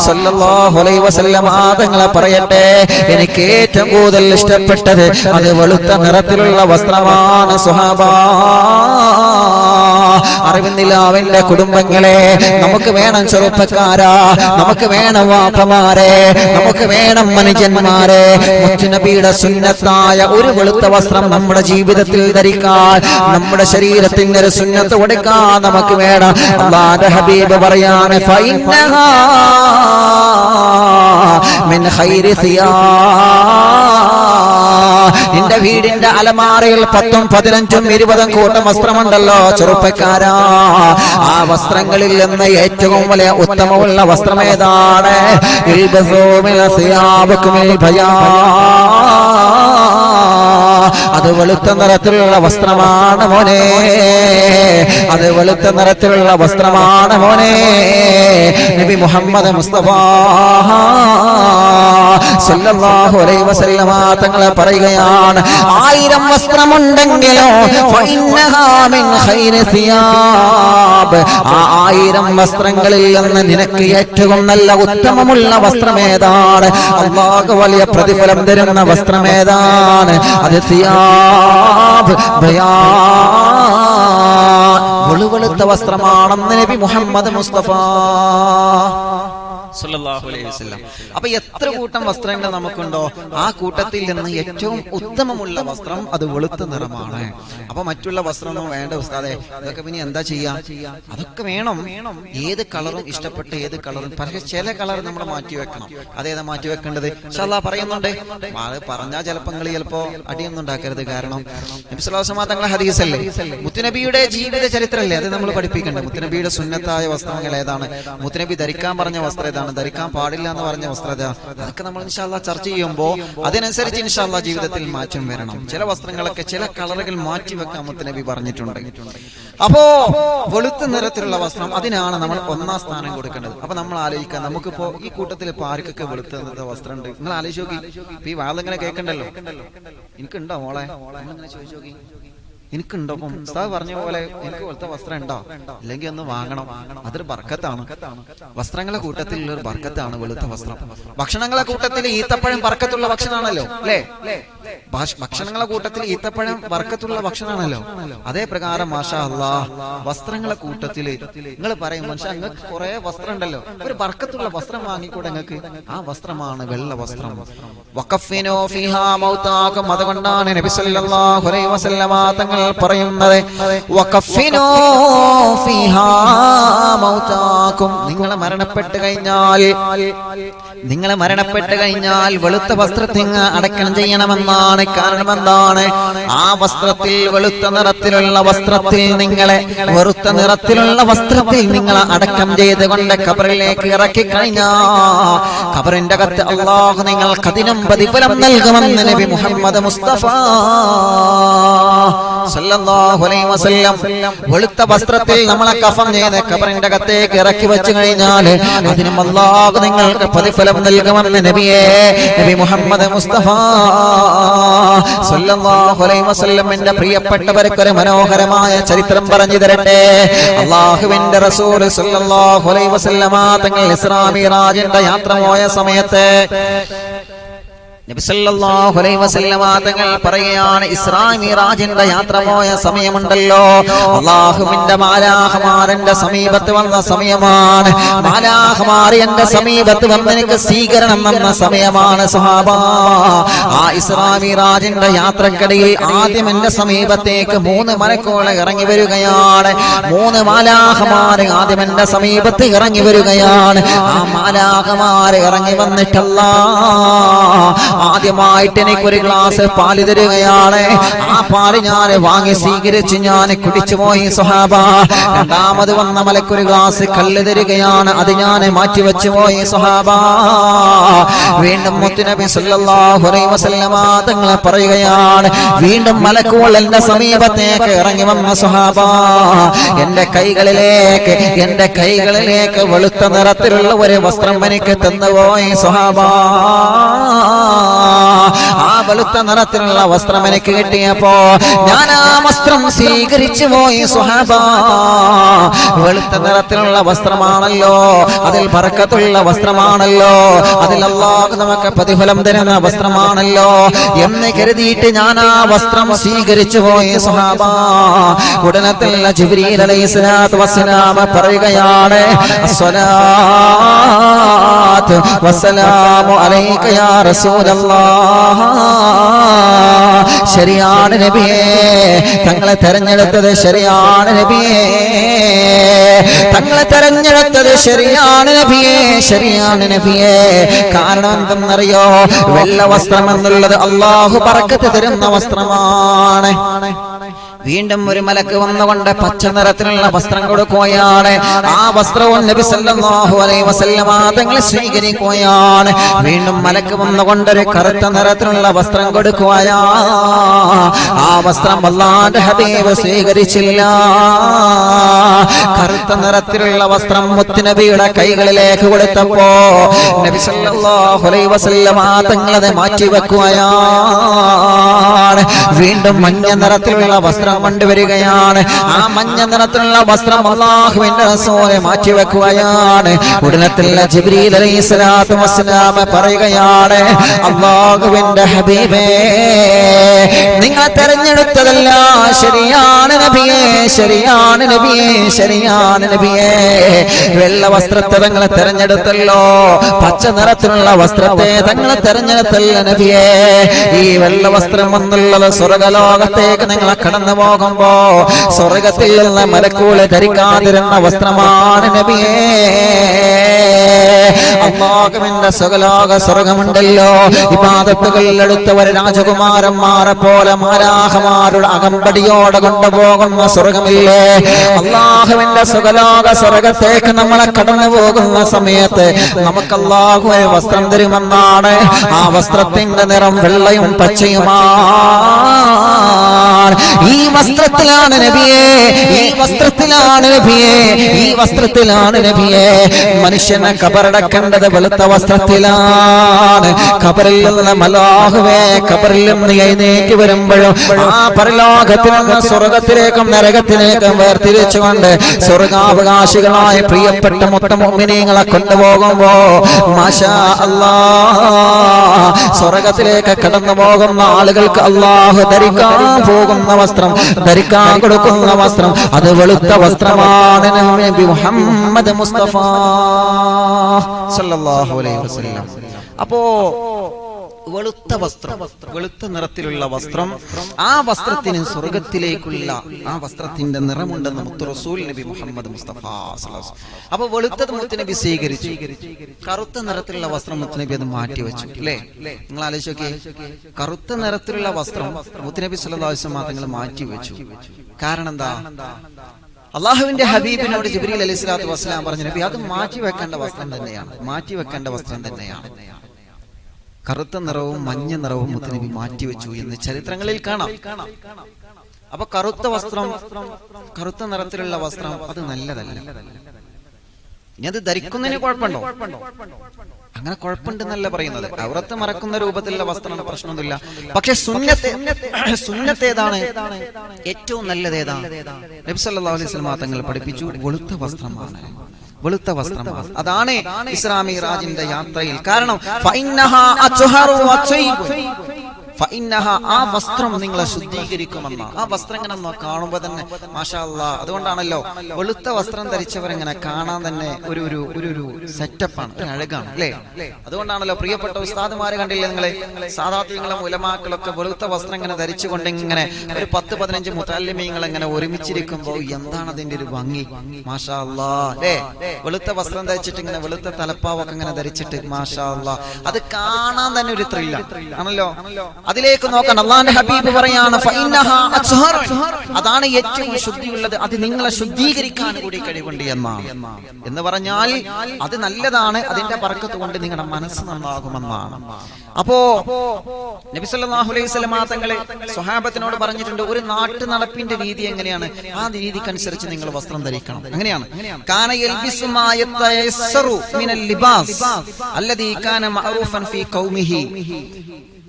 സല്ലല്ലാഹു അലൈഹി വസല്ലം പറയട്ടെ എനിക്ക് ഏറ്റവും കൂടുതൽ ഇഷ്ടപ്പെട്ടത് അത് വെളുത്ത നിറത്തിലുള്ള വസ്ത്രമാണ് സുഹാബ. അറിവുന്നില്ല അവന്റെ കുടുംബങ്ങളെ നമുക്ക് വേണം ചെറുപ്പക്കാരാ നമുക്ക് വേണം വാപ്പമാരെ നമുക്ക് വേണം മനുഷ്യന്മാരെ മുത്തുനബിയുടെ സുന്നത്തായ ഒരു വെളുത്ത വസ്ത്രം നമ്മുടെ ജീവിതത്തിൽ ധരിക്കാൻ നമ്മുടെ ശരീരത്തിന് ഒരു സുന്നത്ത് കൊടുക്കാൻ നമുക്ക് വേണം. അള്ളാന്റെ ഹബീബ് പറയാണ് ഫൈനഹാ മിൻ ഖൈരി സിയാ. നിന്റെ വീടിന്റെ അലമാറയിൽ പത്തും പതിനഞ്ചും ഇരുപതും കൂട്ടം വസ്ത്രമുണ്ടല്ലോ ചെറുപ്പക്കാരാ ആ വസ്ത്രങ്ങളിൽ നിന്ന് ഏറ്റവും വലിയ ഉത്തമമുള്ള വസ്ത്രം ഏതാണ് ഇൽബസോമിൽ ഭയാ. അത് വെളുത്ത നിറത്തിലുള്ള വസ്ത്രമാണ് മോനെ. അത് വെളുത്ത നിറത്തിലുള്ള വസ്ത്രമാണ് മോനെ. നബി മുഹമ്മദ് മുസ്തഫ സല്ലല്ലാഹു അലൈഹി വസല്ലമ തങ്ങളെ പറയുകയാണ് ആയിരം വസ്ത്രമുണ്ടെങ്കിലോ സിയാബ്. ആയിരം വസ്ത്രങ്ങളിൽ നിന്ന് നിനക്ക് ഏറ്റവും നല്ല ഉത്തമമുള്ള വസ്ത്രമേതാണ്? അള്ളാഹു വലിയ പ്രതിഫലം തരുന്ന വസ്ത്രമേതാണ്? അത് സിയാബ് വെളുവെളുത്ത വസ്ത്രമാണെന്ന് നബി മുഹമ്മദ് മുസ്തഫ. അലൈഹി അപ്പൊ എത്ര കൂട്ടം വസ്ത്രങ്ങൾ നമുക്കുണ്ടോ? ആ കൂട്ടത്തിൽ നിന്ന് ഏറ്റവും ഉത്തമമുള്ള വസ്ത്രം അത് വെളുത്ത നിറമാണ്. അപ്പൊ മറ്റുള്ള വസ്ത്രമൊന്നും വേണ്ട ഉസ്താദെ അതൊക്കെ പിന്നെ എന്താ ചെയ്യാ? അതൊക്കെ വേണം. ഏത് കളറും ഇഷ്ടപ്പെട്ട ഏത് കളറും. പക്ഷെ ചില കളർ നമ്മൾ മാറ്റി വെക്കണം. അതേതാ മാറ്റി വെക്കേണ്ടത്? ഇൻഷാല്ലാ പറയുന്നുണ്ട്. അത് പറഞ്ഞാൽ ചിലപ്പോൾ നിങ്ങൾ ചിലപ്പോ അടിയൊന്നും ഉണ്ടാക്കരുത്. കാരണം തങ്ങളെ ഹദീസല്ലേ? മുത്തുനബിയുടെ ജീവിത ചരിത്രമല്ലേ അത് നമ്മൾ പഠിപ്പിക്കേണ്ടത്. മുത്തുനബിയുടെ സുന്നത്തായ വസ്ത്രങ്ങൾ ഏതാണ്? മുത്തുനബി ധരിക്കാൻ പറഞ്ഞ വസ്ത്രം ഏതാണ് ധരിക്കാൻ പാടില്ല എന്ന് പറഞ്ഞ വസ്ത്രത അതൊക്കെ നമ്മൾ ഇൻഷാല്ല ചർച്ച ചെയ്യുമ്പോൾ അതിനനുസരിച്ച് ഇൻഷാല്ല ജീവിതത്തിൽ മാറ്റം വരണം. ചില വസ്ത്രങ്ങളൊക്കെ ചില കളറുകൾ മാറ്റി വെക്കാൻ മുത്തനബി പറഞ്ഞിട്ടുണ്ട്. അപ്പോ വെളുത്ത നിറത്തിലുള്ള വസ്ത്രം അതിനാണ് നമ്മൾ ഒന്നാം സ്ഥാനം കൊടുക്കേണ്ടത്. അപ്പൊ നമ്മൾ ആലോചിക്കാം. നമുക്കിപ്പോ ഈ കൂട്ടത്തിൽ ഇപ്പൊ ആർക്കൊക്കെ വെളുത്ത നിറത്തെ വസ്ത്രം ഉണ്ട് നിങ്ങൾ ആലോചിച്ച് നോക്കി. ഈ ഇങ്ങനെ കേൾക്കണ്ടല്ലോ? എനിക്കുണ്ടോ മോളെ? ചോദിച്ചു നോക്കി. എനിക്കുണ്ടോ? ഉസ്താദ് പറഞ്ഞ പോലെ എനിക്ക് പോലത്തെ വസ്ത്രം ഉണ്ടോ അല്ലെങ്കിൽ ഒന്ന് വാങ്ങണം. അതൊരു ബർക്കത്താണ്. വസ്ത്രങ്ങളെ കൂട്ടത്തിലുള്ള ഒരു ബർക്കത്താണ് വെളുത്ത വസ്ത്രം. ഭക്ഷണങ്ങളെ കൂട്ടത്തിൽ ഈത്തപ്പഴം ബർക്കത്തുള്ള ഭക്ഷണമാണല്ലോ. അല്ലേ? ഭക്ഷണങ്ങളെ കൂട്ടത്തിൽ ഈത്തപ്പഴം ബർക്കത്തുള്ള ഭക്ഷണമാണല്ലോ. അതേ പ്രകാരം മാഷാ അല്ലാ വസ്ത്രങ്ങളെ കൂട്ടത്തിൽ നിങ്ങൾ പറയും മനുഷ്യ നിങ്ങൾക്ക് കുറെ വസ്ത്രം ഉണ്ടല്ലോ ഒരു ബർക്കത്തുള്ള വസ്ത്രം വാങ്ങിക്കൂടെ നിങ്ങൾക്ക്? ആ വസ്ത്രമാണ് വെള്ള വസ്ത്രം. വഖഫിനോ ഫിഹാ മൗതാക്കും അതുകൊണ്ടാണ് നബി സല്ലല്ലാഹു അലൈഹി വസല്ലമ തങ്ങൾ പറയുന്നത്. നിങ്ങളെ മരണപ്പെട്ട് കഴിഞ്ഞാൽ നിങ്ങളെ മരണപ്പെട്ട് കഴിഞ്ഞാൽ വെളുത്ത വസ്ത്രത്തിൽ അടക്കണം ചെയ്യണമെന്നാണ് കാരണം എന്താണ് ആ വസ്ത്രത്തിൽ വെളുത്ത നിറത്തിലുള്ള വസ്ത്രത്തിൽ നിങ്ങളെ വെറുത്ത നിറത്തിലുള്ള വസ്ത്രത്തിൽ നിങ്ങളെ അടക്കം ചെയ്തുകൊണ്ട് കബറിലേക്ക് ഇറക്കി കഴിഞ്ഞാ കബറിന്റെ അകത്ത് അള്ളാഹു നിങ്ങൾക്ക് അതിനും പ്രതിഫലം നൽകുമെന്ന് നബി മുഹമ്മദ് മുസ്തഫ വെളുത്ത വസ്ത്രത്തിൽ നമ്മളെ കഫം ചെയ്ത് കബറിന്റെ അകത്തേക്ക് ഇറക്കി വെച്ചു കഴിഞ്ഞാൽ അതിനും അള്ളാഹു നിങ്ങൾക്ക് പ്രതിഫലം നൽകുമെന്ന് നബിയെ നബി മുഹമ്മദ് മുസ്തഫ സല്ലല്ലാഹു അലൈഹി വസല്ലം എന്റെ പ്രിയപ്പെട്ടവർക്ക് ഒരു മനോഹരമായ ചരിത്രം പറഞ്ഞു തരട്ടെ. അള്ളാഹുവിന്റെ റസൂൽ സല്ലല്ലാഹു അലൈഹി വസല്ലമ തങ്ങൾ ഇസ്രാ മിറാജിന്റെ യാത്ര പോയ സമയത്ത് തങ്ങൾ പറയുകയാണ് ഇസ്രാമിറാജിന്റെ യാത്ര പോയ സമയമുണ്ടല്ലോ. അള്ളാഹുവിന്റെ മാലാഹമാരന്റെ സമീപത്ത് വന്ന സമയമാണ്. മാലാഹമാർ എന്റെ സമീപത്ത് വന്ന് എനിക്ക് സ്വീകരണം വന്ന സമയമാണ് സഹാബ. ആ ഇസ്രാമിറാജിന്റെ യാത്രക്കിടയിൽ ആദ്യം എന്റെ സമീപത്തേക്ക് മൂന്ന് മരക്കോളെ ഇറങ്ങി വരികയാണ്. മൂന്ന് മാലാഹമാര് ആദ്യം എന്റെ സമീപത്ത് ഇറങ്ങി വരികയാണ്. ആ മാലാഹമാര് ഇറങ്ങി വന്നിട്ടല്ല. ആദ്യമായിട്ട് എനിക്ക് ഒരു ഗ്ലാസ് പാൽ തരികയാണ്. ആ പാൽ ഞാൻ വാങ്ങി സ്വീകരിച്ച് ഞാൻ കുടിച്ചു പോയി സുഹാബ രണ്ടാമത് വന്ന മലക്കൊരു ഗ്ലാസ് കല്ല് തരികയാണ്. അത് ഞാൻ മാറ്റി വെച്ചു പോയി സുഹാബ വീണ്ടും മുത്തുനബി അലൈഹി വസല്ലമ തങ്ങളെ പറയുകയാണ് വീണ്ടും മലക്കുകൾ എന്റെ സമീപത്തേക്ക് ഇറങ്ങി വന്ന സുഹാബ എന്റെ കൈകളിലേക്ക് എന്റെ കൈകളിലേക്ക് വെളുത്ത നിറത്തിലുള്ള ഒരു വസ്ത്രം എനിക്ക് തന്നുപോയി സുഹാബ ah. വെളുത്ത നിറത്തിലുള്ള വസ്ത്രം എനിക്ക് കിട്ടിയപ്പോ ഞാൻ ആ വസ്ത്രം സ്വീകരിച്ചു പോയി സുഹാബ. വെളുത്ത നിറത്തിലുള്ള വസ്ത്രമാണല്ലോ. അതിൽ പറക്കത്തുള്ള വസ്ത്രമാണല്ലോ. അതിൽ നമുക്ക് പ്രതിഫലം തരുന്ന വസ്ത്രമാണല്ലോ. എന്ന് കരുതിയിട്ട് ഞാൻ ആ വസ്ത്രം സ്വീകരിച്ചു പോയി സുഹാബ. ഉടനത്തുള്ള ജിബ്രീൽ അലൈഹി സ്വലാത്തു വസ്സലാമ പറയുകയാണ് വസ്സലാമു അലൈക യാ റസൂലല്ലാഹ്. ശരിയാണ് നബിയേ. തങ്ങളെ തെരഞ്ഞെടുത്തത് ശരിയാണ് നബിയേ. തങ്ങളെ തെരഞ്ഞെടുത്തത് ശരിയാണ് നബിയേ. ശരിയാണ് നബിയേ. കാരണം എന്തെന്നറിയോ? വെള്ള വസ്ത്രം എന്നുള്ളത് അള്ളാഹു പറക്കത്ത് തരുന്ന വസ്ത്രമാണ്. വീണ്ടും ഒരു മലക്ക് വന്നുകൊണ്ട് പച്ച നിറത്തിലുള്ള വസ്ത്രം കൊടുക്കുകയാണ്. ആ വസ്ത്രവും നബി സല്ലല്ലാഹു അലൈഹി വസല്ലമ തങ്ങൾ സ്വീകരിക്കുകയാണ്. വീണ്ടും മലക്ക് വന്നുകൊണ്ട് ഒരു കറുത്ത നിറത്തിലുള്ള വസ്ത്രം കൊടുക്കുകയാ. ആ വസ്ത്രം വല്ലാണ്ട് ഹബീബ് സ്വീകരിച്ചില്ല. കറുത്ത നിറത്തിലുള്ള വസ്ത്രം മുത്തുനബിയുടെ കൈകളിലേക്ക് കൊടുത്തപ്പോ നബി സല്ലല്ലാഹു അലൈഹി വസല്ലമ അത് മാറ്റി വെക്കുകയാണ് വീണ്ടും മഞ്ഞ നിറത്തിലുള്ള വസ്ത്രം കൊണ്ടുവരികയാണ് ആ മഞ്ഞ നിറത്തിലുള്ള വസ്ത്രം അള്ളാഹുവിന്റെ റസൂലെ മാറ്റി വെക്കുകയാണ് ഉടനത്തുള്ള ജിബ്രീൽ അലൈഹി സ്വലാത്തു വസ്സലാം പറയുകയാണ് അള്ളാഹുവിന്റെ ഹബീബേ നിങ്ങൾ തെരഞ്ഞെടുത്തതല്ല ശരിയാണ് നബിയേ ശരിയാണ് നബിയേ ശരിയാണ് നബിയേ. വെള്ള വസ്ത്രത്തെ തങ്ങളെ തെരഞ്ഞെടുത്തല്ലോ പച്ച നിറത്തിലുള്ള വസ്ത്രത്തെ തങ്ങളെ തെരഞ്ഞെടുത്തല്ല നബിയേ. ഈ വെള്ള വസ്ത്രം എന്നുള്ളത് സ്വർഗലോകത്തേക്ക് നിങ്ങളെ കടന്നു പോകുമ്പോ സ്വർഗത്തിൽ നിന്ന് മലക്കൂൾ ധരിക്കാതിരുന്ന വസ്ത്രമാണ് നബിയേ. അള്ളാഹുവിന്റെ സുഖലോക സ്വർഗമുണ്ടല്ലോ. ഇപാദത്തുകളിൽ എടുത്തവർ രാജകുമാരന്മാരെ പോലെ മാരാഹമാരുടെ അകമ്പടിയോടെ കൊണ്ടുപോകുന്ന സ്വർഗമില്ലേ? അള്ളാഹുവിന്റെ സുഖലോക സ്വർഗത്തേക്ക് നമ്മളെ കടന്നു പോകുന്ന സമയത്ത് നമുക്ക് അള്ളാഹു വസ്ത്രം തരുമെന്നാണ് ആ വസ്ത്രത്തിന്റെ നിറം വെള്ളയും പച്ചയുമാണ് ഈ വസ്ത്രത്തിലാണ് നബിയെ ഈ വസ്ത്രത്തിലാണ് നബിയെ ഈ വസ്ത്രത്തിലാണ് നബിയെ. മനുഷ്യനെ കബറടക്കേണ്ടത് വെളുത്ത വസ്ത്രത്തിലാണ്. കബറിൽ നിന്ന് മലാഹുവേ കബറിൽ നിന്ന് എഴുന്നേറ്റ് വരുമ്പോഴും ആ പരലോകത്തിൽ നിന്ന് സ്വർഗത്തിലേക്കും നരകത്തിലേക്കും വേർതിരിച്ചുകൊണ്ട് സ്വർഗാവകാശികളായ പ്രിയപ്പെട്ട മൊത്തം മുമ്മിനീങ്ങളെ കൊണ്ടുപോകുമ്പോ മാഷാ അല്ലാ സ്വർഗത്തിലേക്ക് കടന്നു പോകുന്ന ആളുകൾക്ക് അള്ളാഹു ധരിക്കാൻ പോകുന്ന വസ്ത്രം ധരിക്കാൻ കൊടുക്കുന്ന വസ്ത്രം അത് വെളുത്ത വസ്ത്രമാണ് നബി മുഹമ്മദ് മുസ്തഫ. സല്ലല്ലാഹു അലൈഹി വസല്ലം. അപ്പോ വെളുത്ത വസ്ത്രം. വെളുത്ത നിറത്തിലുള്ള വസ്ത്രം. ആ വസ്ത്രത്തിന് സ്വർഗത്തിലേക്കുള്ള ആ വസ്ത്രത്തിന്റെ നിറമുണ്ടെന്ന് മുത്തുറസൂൽ നബി മുഹമ്മദ് മുസ്തഫ. അപ്പൊ വെളുത്തത് മുത്തുനബി സ്വീകരിച്ചു കറുത്ത നിറത്തിലുള്ള വസ്ത്രം മുത്തുനബി അത് മാറ്റി വെച്ചു. അല്ലേ? നിങ്ങൾ ആലോചിച്ച് നോക്കിയേ. കറുത്ത നിറത്തിലുള്ള വസ്ത്രം മുത്തുനബി അലൈഹി വസല്ലം മാറ്റി വെച്ചു. കാരണം എന്താ? അള്ളാഹുവിന്റെ ഹബീബിനോട് ജിബ്രീൽ അലൈഹി സ്വലാത്തു വസ്സലാം പറഞ്ഞു നബി അത് മാറ്റി വെക്കേണ്ട വസ്ത്രം തന്നെയാണ്. മാറ്റി വെക്കേണ്ട വസ്ത്രം തന്നെയാണ്. കറുത്ത നിറവും മഞ്ഞ നിറവും മുത്തുനബി മാറ്റിവെച്ചു എന്ന് ചരിത്രങ്ങളിൽ കാണാം. അപ്പൊ കറുത്ത വസ്ത്രം കറുത്ത നിറത്തിലുള്ള വസ്ത്രം അത് നല്ലതല്ല. ഇനി അത് ധരിക്കുന്നതിന് കുഴപ്പമുണ്ടോ? അങ്ങനെ കുഴപ്പമുണ്ടെന്നല്ല പറയുന്നത്. ഔറത്ത് മറക്കുന്ന രൂപത്തിലുള്ള വസ്ത്രമാണ് പ്രശ്നമൊന്നുമില്ല. പക്ഷെ സുന്നത്തെ സുന്നത്തേതാണ് ഏറ്റവും നല്ലത് ഏതാണ് നബി സല്ലല്ലാഹു അലൈഹി വസല്ലം തങ്ങൾ പഠിപ്പിച്ചു വെളുത്ത വസ്ത്രമാണ്. വെളുത്ത വസ്ത്രമാണ്. അതാണ് ഇസ്ലാമി റാജിന്റെ യാത്രയിൽ. കാരണം ആ വസ്ത്രം നിങ്ങളെ ശുദ്ധീകരിക്കുമെന്ന. ആ വസ്ത്രം ഇങ്ങനെ കാണുമ്പോൾ കാണുമ്പോ തന്നെ മാഷാ അതുകൊണ്ടാണല്ലോ വെളുത്ത വസ്ത്രം ധരിച്ചവരെങ്ങനെ കാണാൻ തന്നെ ഒരു ഒരു ഒരു സെറ്റപ്പാണ് ഒരു അഴകാണ് അല്ലേ? അതുകൊണ്ടാണല്ലോ പ്രിയപ്പെട്ട ഉസ്താദുമാരെ കണ്ടില്ലേ നിങ്ങളെ? സാധാത്യങ്ങളും ഉലമാക്കളൊക്കെ വെളുത്ത വസ്ത്രം ഇങ്ങനെ ധരിച്ചുകൊണ്ട് ഇങ്ങനെ ഒരു പത്ത് പതിനഞ്ച് മുത്താലിമീങ്ങൾ ഇങ്ങനെ ഒരുമിച്ചിരിക്കുമ്പോൾ എന്താണ് അതിന്റെ ഒരു ഭംഗി? മാഷാ അല്ലാ? വെളുത്ത വസ്ത്രം ധരിച്ചിട്ട് ഇങ്ങനെ വെളുത്ത തലപ്പാവൊക്കെ ഇങ്ങനെ ധരിച്ചിട്ട് മാഷാ അത് കാണാൻ തന്നെ ഒരു ത്രില്ല ആണല്ലോ? അതിലേക്ക് നോക്കാൻ അള്ളാന്റെ ഹബീബ് പറയാണ്. അതാണ് ഏറ്റവും ശുദ്ധിയുള്ളത്. അത് നിങ്ങളെ ശുദ്ധീകരിക്കാൻ കൂടി കഴിവുണ്ട് എന്നാണ്. എന്ന് പറഞ്ഞാൽ അത് നല്ലതാണ്. അതിന്റെ പറക്കത്ത് കൊണ്ട് നിങ്ങളുടെ മനസ്സ് നന്നാകുമെന്നാണ്. അപ്പോ നബി സല്ലല്ലാഹു അലൈഹി തങ്ങളെ സ്വഹാബത്തിനോട് പറഞ്ഞിട്ടുണ്ട് ഒരു നാട്ടു നടപ്പിന്റെ രീതി എങ്ങനെയാണ്? ആ രീതിക്കനുസരിച്ച് നിങ്ങൾ വസ്ത്രം ധരിക്കണം. അങ്ങനെയാണ്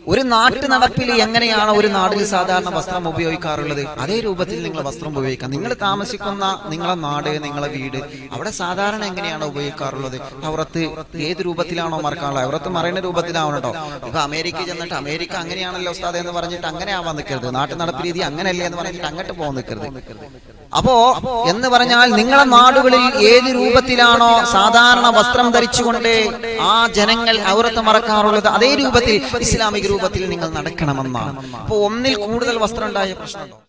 ഒരു നാട്ടു നടപ്പിൽ എങ്ങനെയാണ് ഒരു നാടിൽ സാധാരണ വസ്ത്രം ഉപയോഗിക്കാറുള്ളത്? അതേ രൂപത്തിൽ നിങ്ങൾ വസ്ത്രം ഉപയോഗിക്കാം. നിങ്ങൾ താമസിക്കുന്ന നിങ്ങളെ നാട് നിങ്ങളെ വീട് അവിടെ സാധാരണ എങ്ങനെയാണ് ഉപയോഗിക്കാറുള്ളത്? അവറത്ത് ഏത് രൂപത്തിലാണോ മറക്കാനുള്ളത്? അവറത്ത് മറയുന്ന രൂപത്തിലാവണം കേട്ടോ. ഇപ്പൊ അമേരിക്ക ചെന്നിട്ട് അമേരിക്ക അങ്ങനെയാണല്ലോ ഉസ്താദ് എന്ന് പറഞ്ഞിട്ട് അങ്ങനെ ആവാൻ നിൽക്കരുത്. നാട്ടു നടപ്പ് രീതി അങ്ങനെയല്ലേ എന്ന് പറഞ്ഞിട്ട് അങ്ങോട്ട് പോകാൻ നിൽക്കരുത്. അപ്പോ എന്ന് പറഞ്ഞാൽ നിങ്ങളെ നാടുകളിൽ ഏത് രൂപത്തിലാണോ സാധാരണ വസ്ത്രം ധരിച്ചുകൊണ്ട് ആ ജനങ്ങൾ ഔറത്ത് മറക്കാറുള്ളത് അതേ രൂപത്തിൽ ഇസ്ലാമിക രൂപത്തിൽ നിങ്ങൾ നടക്കണമെന്നാണ്. അപ്പോൾ ഒന്നിൽ കൂടുതൽ വസ്ത്രം ഉണ്ടായ പ്രശ്നമുണ്ടോ?